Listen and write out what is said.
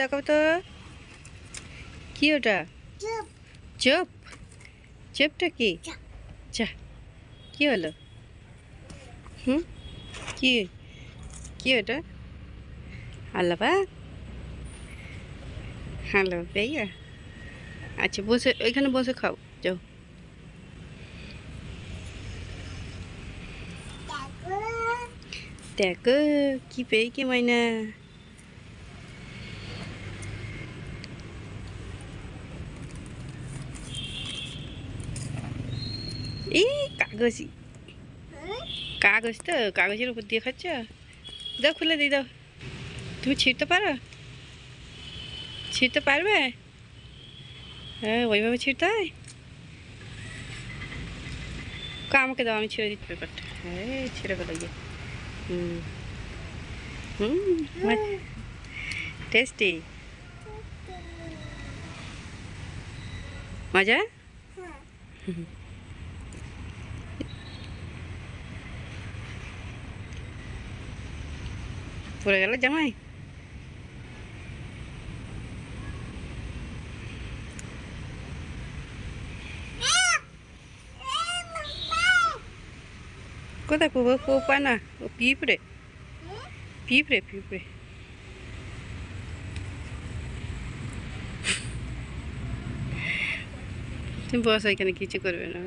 দেখো তো। কি ওটা? চোপ। চোপটা কি? চা। কি হলো? হুম? কি? কি ওটা? আল্লাপা হ্যালো ভাইয়া। আচ্ছা বসে ওইখানে বসে খাও যাও। দেখো। কি পেয়ে কি মাইনা? এই কাগজি কাগজ তো কাগজের উপর দিয়ে খাচ্ছ? দাও খুলে দিই দাও। তুমি ছিঁড়তে পারো? ছিঁড়তে পারবে? হ্যাঁ ওইভাবে ছিঁড়তে হয়? আমাকে দাও আমি ছিঁড়ে দিচ্ছি পেপারটা। হ্যাঁ ছিঁড়ে ফেলে গিয়ে। হুম। হুম টেস্টি মজা? পড়ে গেল জামাই কোথায় পো পো পায় না ও পিঁপড়ে পিঁপড়ে পিঁপড়ে তুমি বসো এখানে কিছু করবে না